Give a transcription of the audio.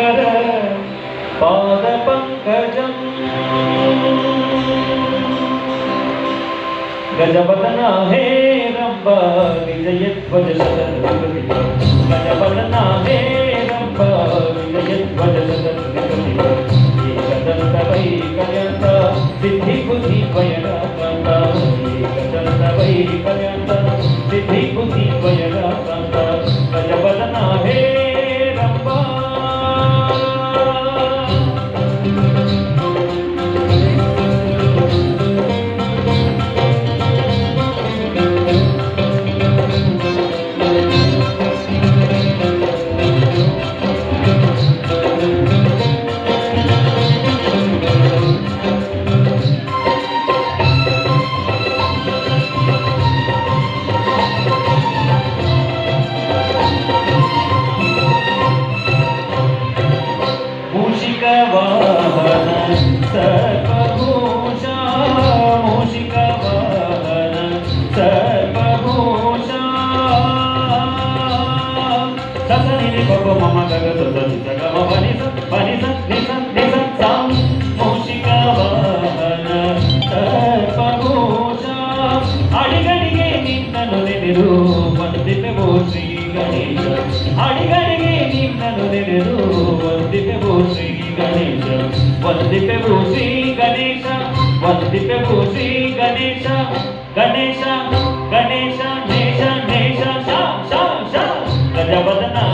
ईश्वर पादपङ्कजम् गजवदना हे रम्ब विजयध्वज सदन्विकटिकम् गजवदना हे रम्ब विजयध्वज सदन्विकटिकम् एकदन्त वै कयन्त सिद्धिबुधिपयणकन्त एकदन्त वै कयन्त सिद्धि ಅಡಿಗಡಿಗೆ ನಿನ್ನನು ನೆನೆದು ಬಂದಿದ್ದೆವು ಶ್ರೀ ಗಣೇಶ ಅಡಿಗಡಿಗೆ ನಿನ್ನನು ನೆನೆದು ಬಂದಿದ್ದೆವು ಶ್ರೀ ಗಣೇಶ ಬಂದಿದ್ದೆವು ಶ್ರೀ ಗಣೇಶ ಬಂದಿದ್ದೆವು ಶ್ರೀ ಗಣೇಶ ಗಣೇಶ jabatan